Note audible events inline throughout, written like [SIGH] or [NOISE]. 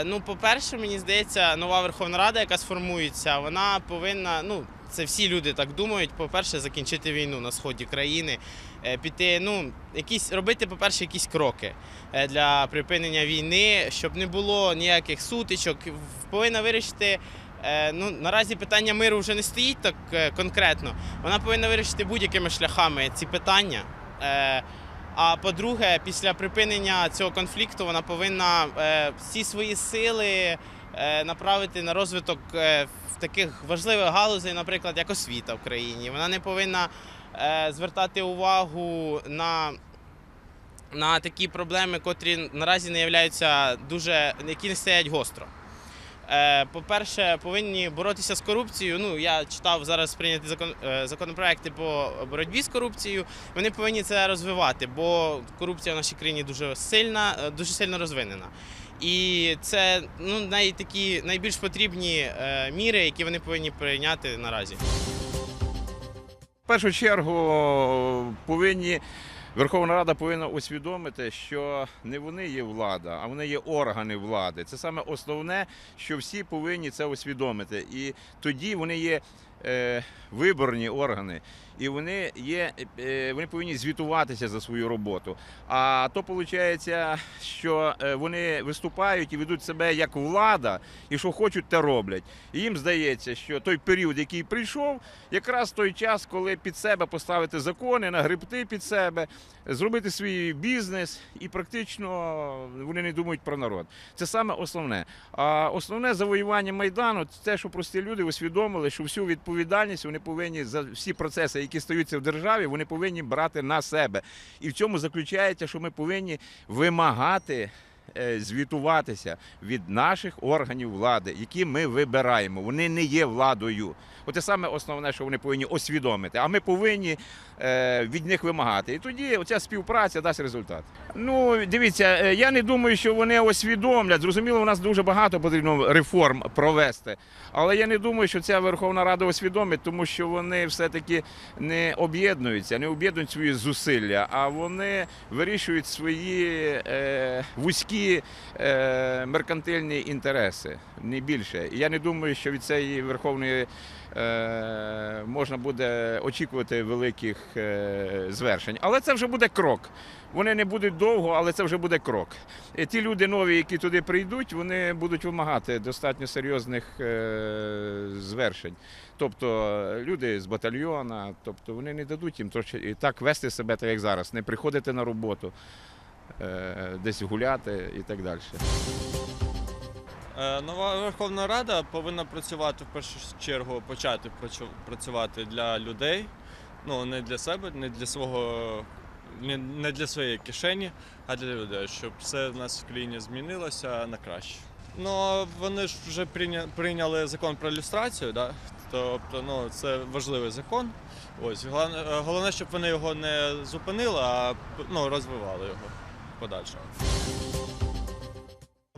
Е, Ну, по-перше, мені здається, нова Верховна Рада, яка сформується, вона повинна, ну, це всі люди так думають, по-перше, закінчити війну на сході країни, е, піти, ну, якісь, робити, по-перше, якісь кроки е, для припинення війни, щоб не було ніяких сутичок. Повинна вирішити. Ну, наразі питання миру вже не стоїть так конкретно. Вона повинна вирішити будь-якими шляхами ці питання. А по-друге, після припинення цього конфлікту вона повинна е, всі свої сили е, направити на розвиток е, таких важливих галузей, наприклад, як освіта в країні. Вона не повинна звертати увагу на, на такі проблеми, котрі наразі не являються дуже, які не стоять гостро. Е, По-перше, повинні боротися з корупцією. Ну, я читав зараз прийняті закон, е, законопроекти по боротьбі з корупцією. Вони повинні це розвивати, бо корупція в нашій країні дуже сильна, е, дуже сильно розвинена. І це ну, най, такі найбільш потрібні міри, які вони повинні прийняти наразі. В першу чергу повинні Верховна Рада повинна усвідомити, що не вони є влада, а вони є органи влади. Це саме основне, що всі повинні це усвідомити. І тоді вони є е, виборні органи, і вони є, е, вони повинні звітуватися за свою роботу. А то виходить, що е, вони виступають і ведуть себе як влада, і що хочуть, те роблять. І їм здається, що той період, який прийшов, якраз той час, коли під себе поставити закони, нагребти під себе, зробити свій бізнес, і практично вони не думають про народ. Це саме основне. А основне завоювання майдану це те, що прості люди усвідомили, що всю відповідальність вони повинні за всі процеси, які стаються в державі, вони повинні брати на себе. І в цьому заключається, що ми повинні вимагати. е, Звітуватися від наших органів влади, які ми вибираємо. Вони не є владою. Оце саме основне, що вони повинні освідомити. А ми повинні е, від них вимагати. І тоді оця співпраця дасть результат. Ну, дивіться, е, я не думаю, що вони освідомлять. Зрозуміло, у нас дуже багато потрібно реформ провести. Але я не думаю, що ця Верховна Рада освідомить, тому що вони все-таки не об'єднуються, не об'єднують свої зусилля, а вони вирішують свої е, вузькі меркантильні інтереси, не більше. І я не думаю, що від цієї Верховної можна буде очікувати великих е, звершень. Але це вже буде крок. Вони не будуть довго, але це вже буде крок. І ті люди нові, які туди прийдуть, вони будуть вимагати достатньо серйозних е, звершень. Тобто люди з батальйона, тобто вони не дадуть їм і так вести себе, так як зараз, не приходити на роботу, е, десь гуляти і так далі. Е, Нова Верховна Рада повинна працювати в першу чергу, почати працювати для людей. Ну не для себе, не для свого, не, для своєї кишені, а для людей, щоб все в нас в країні змінилося на краще. Ну вони ж вже прийняли закон про люстрацію, да? тобто ну, це важливий закон. Ось головне, щоб вони його не зупинили, а ну, розвивали його в подальшому.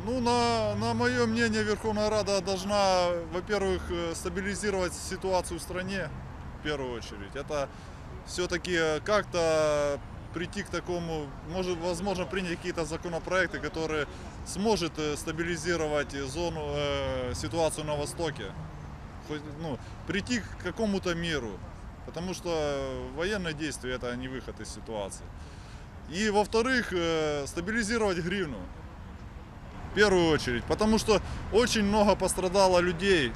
Ну, на, на мое мнение, Верховная Рада должна, во-первых, э, стабилизировать ситуацию в стране, в первую очередь. Это все-таки как-то прийти к такому, может, возможно, принять какие-то законопроекты, которые сможет э, стабилизировать зону, э, ситуацию на Востоке. Хоть, ну, прийти к какому-то миру. Потому что военные действия это не выход из ситуации. И, во-вторых, э, стабилизировать гривну. Первую очередь. Потому что очень много пострадало людей,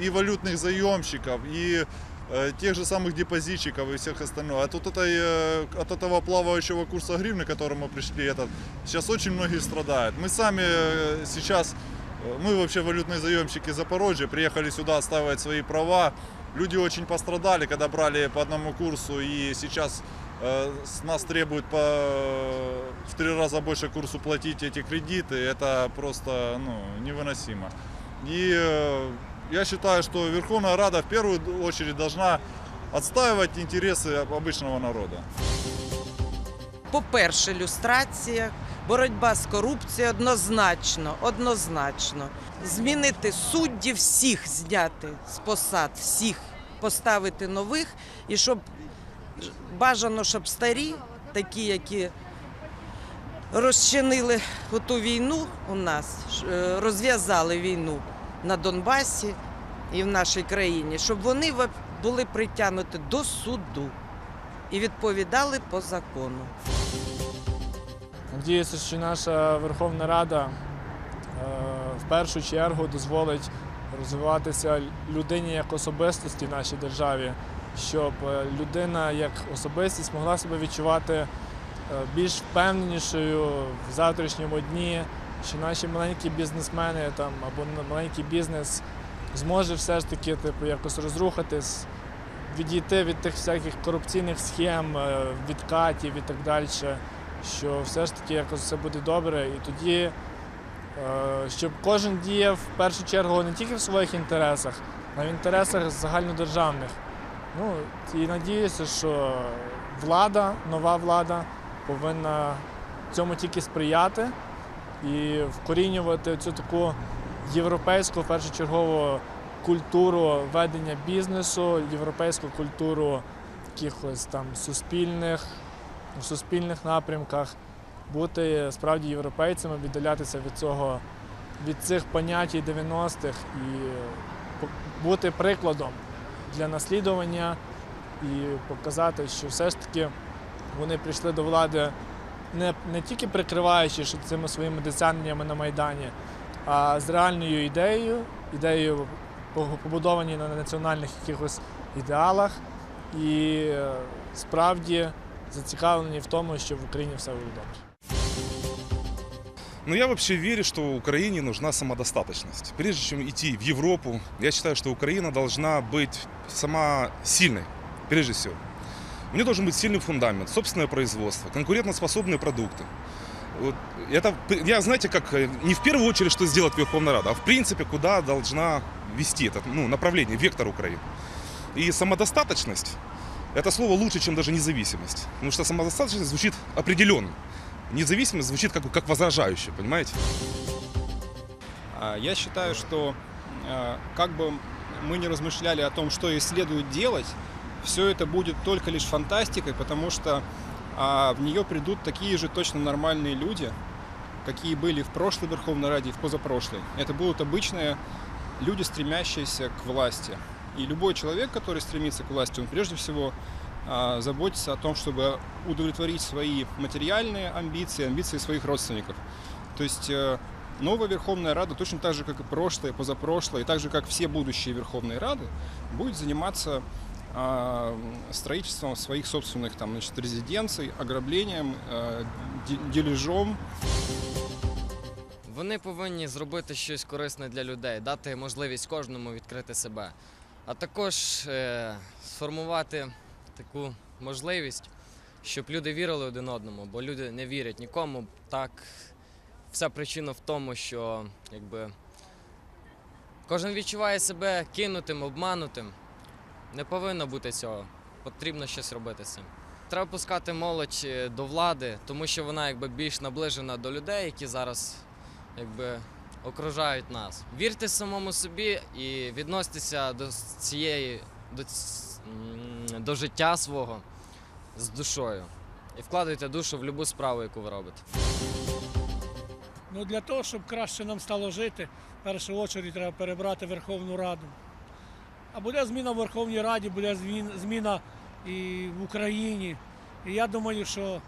и валютных заемщиков, и э, тех же самых депозитчиков и всех остальных. А тут этой, э, от этого плавающего курса гривны, к которому пришли, этот, сейчас очень многие страдают. Мы сами э, сейчас, э, мы вообще валютные заемщики Запорожья, приехали сюда отстаивать свои права. Люди очень пострадали, когда брали по одному курсу, и сейчас с нас требуют по, в три раза больше курсу платить эти кредиты. Это просто ну, невыносимо. И э, я считаю, что Верховная Рада в первую очередь должна отстаивать интересы обычного народа. По-перше, люстрація, боротьба з корупцією однозначно, однозначно. Змінити суддів всіх зняти з посад, всіх поставити нових, і щоб бажано, щоб старі, такі, які розчинили ту війну у нас, е, розв'язали війну на Донбасі і в нашій країні, щоб вони були притягнуті до суду і відповідали по закону. Надіюся, що наша Верховна Рада е, в першу чергу дозволить розвиватися людині як особистості в нашій державі, щоб е, людина як особистість могла себе відчувати е, більш впевненішою в завтрашньому дні, що наші маленькі бізнесмени там, або маленький бізнес зможе все ж таки типу, якось розрухатись, відійти від тих всяких корупційних схем, е, відкатів і так далі що все ж таки якось все буде добре, і тоді, щоб кожен діяв в першу чергу не тільки в своїх інтересах, а в інтересах загальнодержавних. Ну, і надіюся, що влада, нова влада повинна цьому тільки сприяти і вкорінювати цю таку європейську першочергову культуру ведення бізнесу, європейську культуру якихось там суспільних в суспільних напрямках, бути справді європейцями, віддалятися від цього, від цих понять 90-х і бути прикладом для наслідування і показати, що все ж таки вони прийшли до влади не, не тільки прикриваючи цими своїми досягненнями на Майдані, а з реальною ідеєю, ідеєю побудовані на національних якихось ідеалах і е, справді зацікавлені в тому, щоб в Україні все було добре. Но я вообще верю, что Украине нужна самодостаточность. Прежде чем идти в Европу, я считаю, что Украина должна быть сама сильной, прежде всего. У нее должен быть сильный фундамент, собственное производство, конкурентоспособные продукты. Вот это, я, знаете, как э, не в первую очередь, что сделать Верховная Рада, а в принципе, куда должна вести это ну, направление, вектор Украины. И самодостаточность – это слово лучше, чем даже независимость. Потому что самодостаточность звучит определенно. Независимость звучит как, как возражающее, понимаете? А, Я считаю, что э, как бы мы не размышляли о том, что и следует делать, все это будет только лишь фантастикой, потому что а, в нее придут такие же точно нормальные люди, какие были в прошлой Верховной Раде и в позапрошлой. Это будут обычные люди, стремящиеся к власти. И любой человек, который стремится к власти, он прежде всего а, заботится о том, чтобы удовлетворить свои материальные амбиции, амбиции своих родственников. То есть э, новая Верховная Рада, точно так же, как и прошлая, позапрошлая, и так же, как все будущие Верховные Рады, будет заниматься а, строительством своих собственных там, значит, резиденций, ограблением, э, де- дележом. Вони повинні зробити щось корисне для людей, дати можливість кожному відкрити себе, а також е, сформувати таку можливість, щоб люди вірили один одному, бо люди не вірять нікому. Так, вся причина в тому, що якби, кожен відчуває себе кинутим, обманутим. Не повинно бути цього. Потрібно щось робити з цим. Треба пускати молодь е, до влади, тому що вона якби більш наближена до людей, які зараз якби окружають нас. Вірте самому собі і відноситеся до цієї до, до життя свого з душою. І вкладайте душу в будь-яку справу, яку ви робите. Ну, для того, щоб краще нам стало жити, в першу чергу треба перебрати Верховну Раду. А буде зміна в Верховній Раді, буде зміна і в Україні. І я думаю, що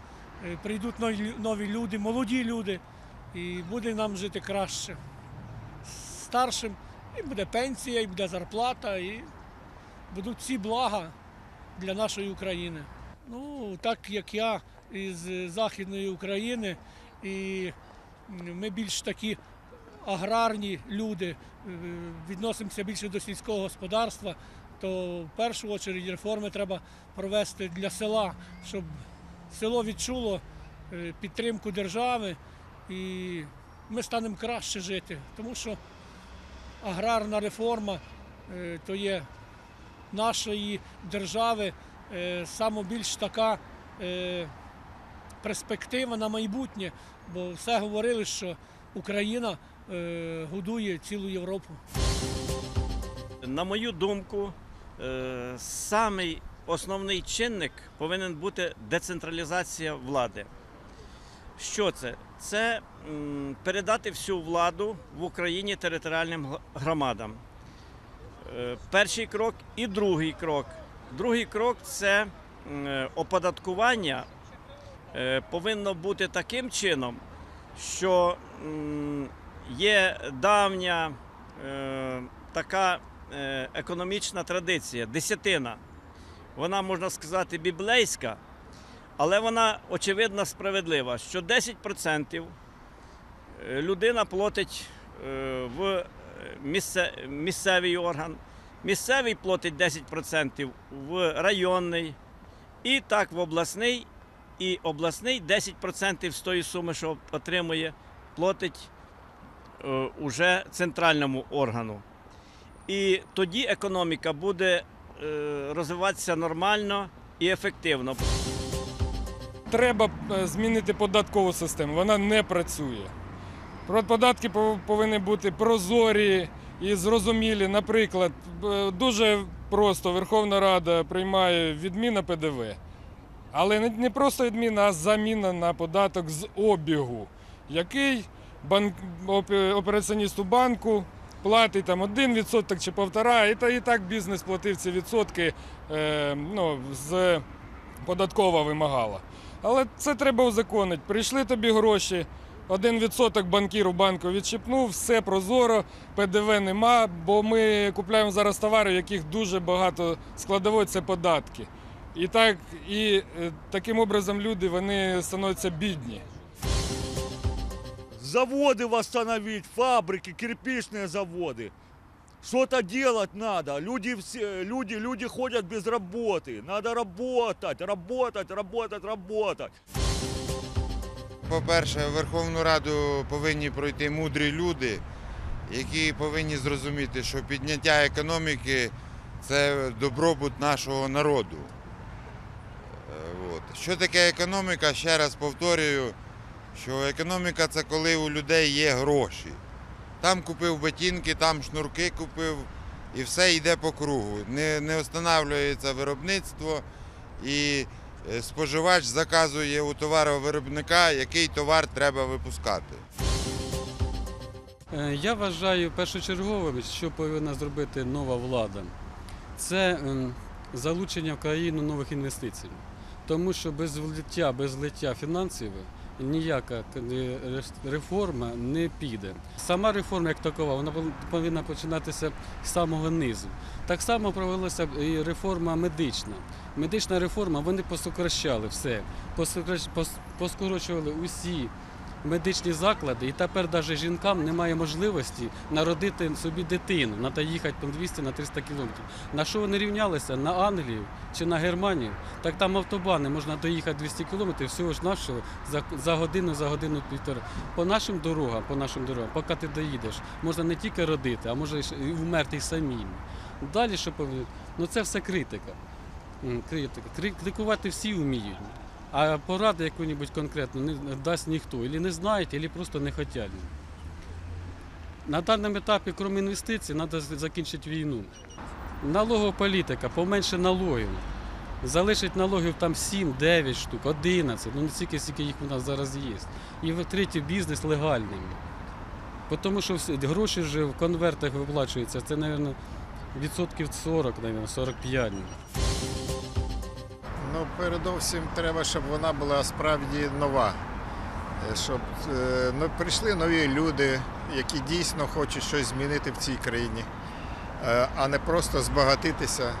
е, прийдуть нові люди, молоді люди, і буде нам жити краще. Старшим і буде пенсія, і буде зарплата, і будуть всі блага для нашої України. Ну, так як я із Західної України, і ми більш такі аграрні люди, е, відносимося більше до сільського господарства, то в першу чергу реформи треба провести для села, щоб село відчуло е, підтримку держави і ми станемо краще жити. Тому що аграрна реформа е, то є нашої держави е, саме більш така е, перспектива на майбутнє, бо все говорили, що Україна е, годує цілу Європу. На мою думку, е, самий основний чинник повинен бути децентралізація влади. Що це? Це передати всю владу в Україні територіальним громадам. Е, Перший крок і другий крок. Другий крок це е, оподаткування е, повинно бути таким чином, що є давня така економічна традиція, десятина. Вона, можна сказати, біблейська, але вона очевидно справедлива, що 10% е, людина платить в місце- місцевий орган, місцевий платить 10% в районний, і так в обласний, і обласний 10% з тої суми, що отримує, платить е, уже центральному органу. І тоді економіка буде е, розвиватися нормально і ефективно. Треба е, змінити податкову систему. Вона не працює. Податки повинні бути прозорі і зрозумілі. Наприклад, дуже просто Верховна Рада приймає відміна ПДВ. Але не- просто відміна, а заміна на податок з обігу, який банк, оп- операціоністу банку платить там 1% чи 1,5%, і, та- і так бізнес платив ці відсотки е, ну, з податкова вимагала. Але це треба узаконити. Прийшли тобі гроші, один відсоток банкір у банку відчіпнув, все прозоро, ПДВ нема, бо ми купуємо зараз товари, в яких дуже багато складової це податки. І так, і е, таким образом люди вони становляться бідні. заводы восстановить, фабрики, кирпичные заводы. Что-то делать надо. Люди, все, люди, люди ходят без работы. Надо работать, работать, работать, работать. По-перше, Верховну Раду повинні пройти мудрі люди, які повинні зрозуміти, що підняття економіки це добробут нашого народу. Е. Що таке економіка? Ще раз повторюю, що економіка це коли у людей є гроші. Там купив ботинки, там шнурки купив, і все йде по кругу. Не, не встановлюється виробництво і споживач заказує у товаровиробника, який товар треба випускати. Е, Я вважаю першочерговим, що повинна зробити нова влада. Це ем, залучення в країну нових інвестицій. Тому що без влиття, без злиття фінансів ніяка реформа не піде. Сама реформа як такова, вона пов- повинна починатися з самого низу. Так само провелася і реформа медична. Медична реформа, вони посокращали все, поскорочували усі медичні заклади, і тепер навіть жінкам немає можливості народити собі дитину, треба їхати по 200 на 300 кілометрів. На що вони рівнялися? На Англію чи на Германію? Так там автобани можна доїхати 200 кілометрів всього ж навшого за, за годину, за годину півтора. По нашим дорогам, по нашим дорогам, поки ти доїдеш, можна не тільки родити, а може і вмерти самим. Далі що повинні? Ну це все критика. Критика. Кри- Критикувати всі вміють. А поради яку-небудь конкретну не дасть ніхто. Або не знають, або просто не хочуть. На даному етапі, крім інвестицій, треба закінчити війну. Налогова політика, поменше налогів. Залишить налогів там 7, 9 штук, 11, ну не стільки, скільки їх у нас зараз є. І третій бізнес легальний. Тому що гроші вже в конвертах виплачуються, це, мабуть, відсотків 40, мабуть, 45. Ну, передовсім треба, щоб вона була справді нова. Е, Щоб е, ну, прийшли нові люди, які дійсно хочуть щось змінити в цій країні, Е, а не просто збагатитися,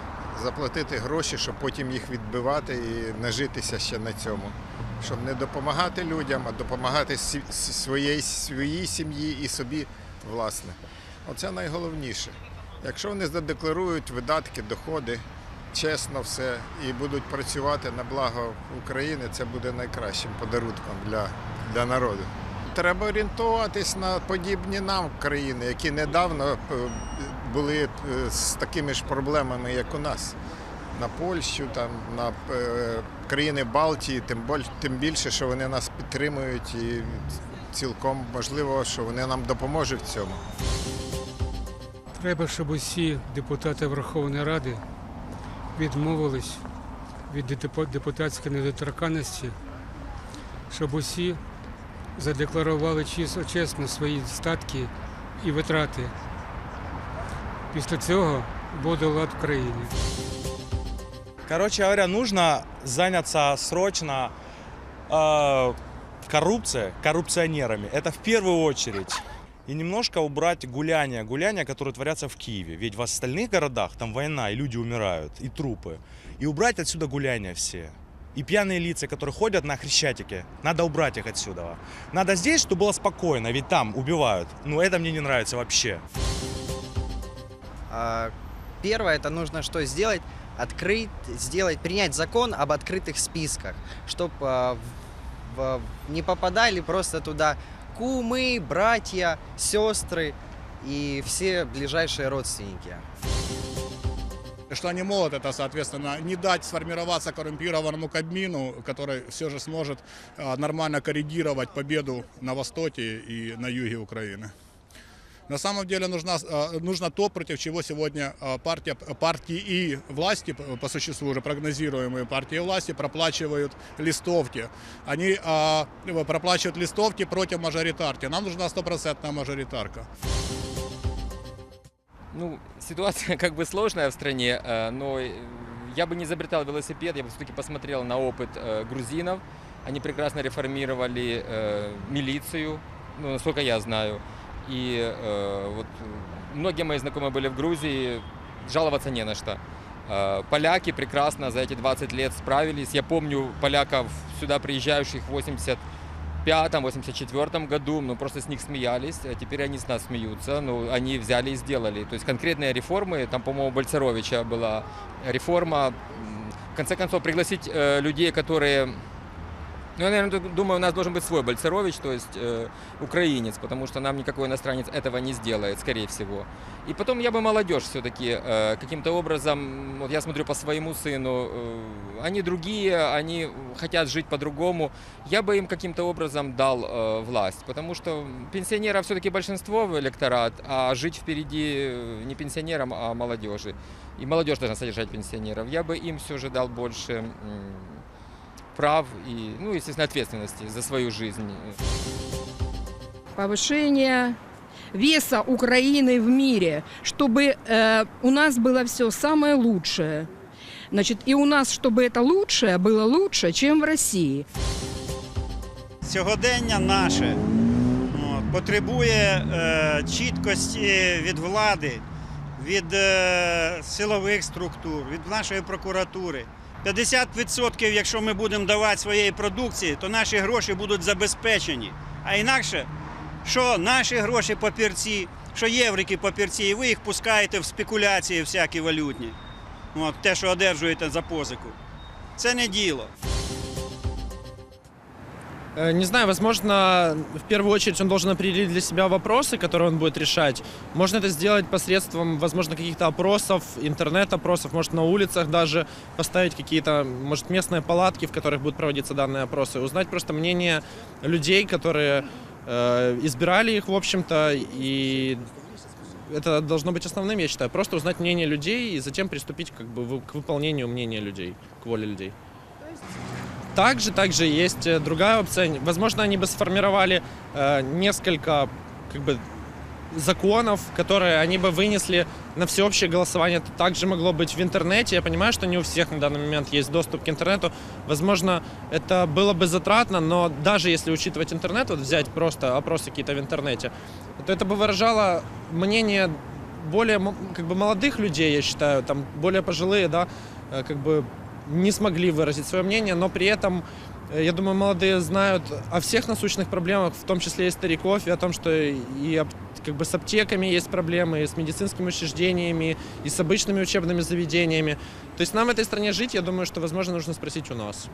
заплатити гроші, щоб потім їх відбивати і нажитися ще на цьому. Щоб не допомагати людям, а допомагати своїй, своїй сім'ї і собі власне. Оце найголовніше. Якщо вони задекларують видатки, доходи, чесно все і будуть працювати на благо України, це буде найкращим подарунком для, для народу. Треба орієнтуватись на подібні нам країни, які недавно е, були е, з такими ж проблемами, як у нас. На Польщу, там, на е, країни Балтії, тим, більше, що вони нас підтримують і цілком можливо, що вони нам допоможуть в цьому. Треба, щоб усі депутати Верховної Ради відмовились від депутатської недоторканності, щоб усі задекларували чесно свої статки і витрати. Після цього буде лад в країні. Короче говоря, нужно заняться срочно э, коррупцией, коррупционерами. Это в первую очередь. И немножко убрать гуляния, гуляния, которые творятся в Киеве. Ведь в остальных городах там война, и люди умирают, и трупы. И убрать отсюда гуляния все. И пьяные лица, которые ходят на Хрещатике, надо убрать их отсюда. Надо здесь, чтобы было спокойно, ведь там убивают. Ну это мне не нравится вообще. А, Первое, это нужно что сделать? Открыть, сделать, принять закон об открытых списках, чтобы не попадали просто туда кумы, братья, сестры и все ближайшие родственники. что они могут это, соответственно, не дать сформироваться коррумпированному Кабмину, который все же сможет а, нормально коррегировать победу на востоке и на юге Украины. На самом деле нужна, а, нужно то, против чего сегодня а, партия, партии и власти, по- существу уже прогнозируемые партии власти, проплачивают листовки. Они а, проплачивают листовки против мажоритарки. Нам нужна стопроцентная мажоритарка. Ну, ситуация [LAUGHS] как бы сложная в стране, э, но э, я бы не изобретал велосипед, я бы все-таки посмотрел на опыт э, грузинов. Они прекрасно реформировали э, милицию, ну, насколько я знаю. И э, вот многие мои знакомые были в Грузии, жаловаться не на что. Э, Поляки прекрасно за эти 20 лет справились. Я помню поляков, сюда приезжающих в 85-84 году, ну просто с них смеялись, а теперь они с нас смеются. Ну, они взяли и сделали. То есть конкретные реформы, там, по-моему, у Бальцеровича была реформа. М, В конце концов, пригласить э, людей, которые ну, я, наверное, думаю, у нас должен быть свой Бальцерович, то есть э, украинец, потому что нам никакой иностранец этого не сделает, скорее всего. И потом я бы молодежь все-таки э, каким-то образом, вот я смотрю по своему сыну, э, они другие, они хотят жить по-другому. Я бы им каким-то образом дал э, власть, потому что пенсионеров все-таки большинство в электорат, а жить впереди э, не пенсионерам, а молодежи. И молодежь должна содержать пенсионеров. Я бы им все же дал больше м, прав и, ну, естественно, ответственности за свою жизнь. повышение веса Украины в мире, чтобы э, у нас было все самое лучшее. Значит, и у нас, чтобы это лучшее было лучше, чем в России. Сьогодення наше от, потребує е, чіткості від влади, від е, силових структур, від нашої прокуратури. 50% якщо ми будемо давати своєї продукції, то наші гроші будуть забезпечені. А інакше, що наші гроші папірці, що єврики папірці, і ви їх пускаєте в спекуляції всякі валютні. От, те, що одержуєте за позику. Це не діло. Э, Не знаю, возможно, в первую очередь он должен определить для себя вопросы, которые он будет решать. Можно это сделать посредством, возможно, каких-то опросов, интернет-опросов, может, на улицах даже поставить какие-то, может, местные палатки, в которых будут проводиться данные опросы, узнать просто мнение людей, которые э, избирали их, в общем-то, и это должно быть основным, я считаю. Просто узнать мнение людей и затем приступить как бы, к выполнению мнения людей, к воле людей. Также, также есть э, другая опция. Возможно, они бы сформировали э, несколько как бы, законов, которые они бы вынесли на всеобщее голосование. Это также могло быть в интернете. Я понимаю, что не у всех на данный момент есть доступ к интернету. Возможно, это было бы затратно, но даже если учитывать интернет, вот взять просто опросы какие-то в интернете, то это бы выражало мнение более как бы молодых людей, я считаю, там более пожилые, да, э, как бы не смогли выразить свое мнение, но при этом, э, я думаю, молодые знают о всех насущных проблемах, в том числе и стариков, и о том, что и ап- как бы с аптеками есть проблемы, и с медицинскими учреждениями, и с обычными учебными заведениями. То есть нам в этой стране жить, я думаю, что, возможно, нужно спросить у нас.